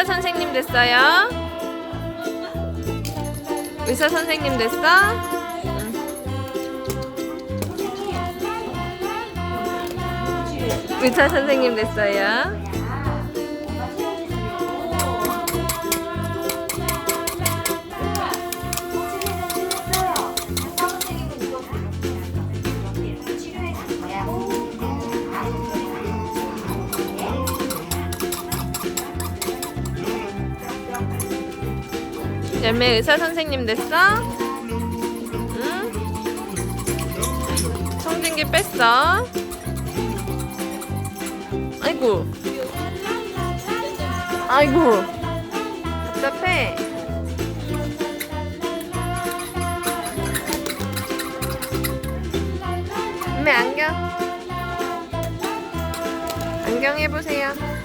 의사 선생님 됐어요? 의사 선생님 됐어? 응. 의사 선생님 됐어요? 열매 의사 선생님 됐어? 응? 청진기 뺐어? 아이고 아이고 답답해 열매 안경 안경 해보세요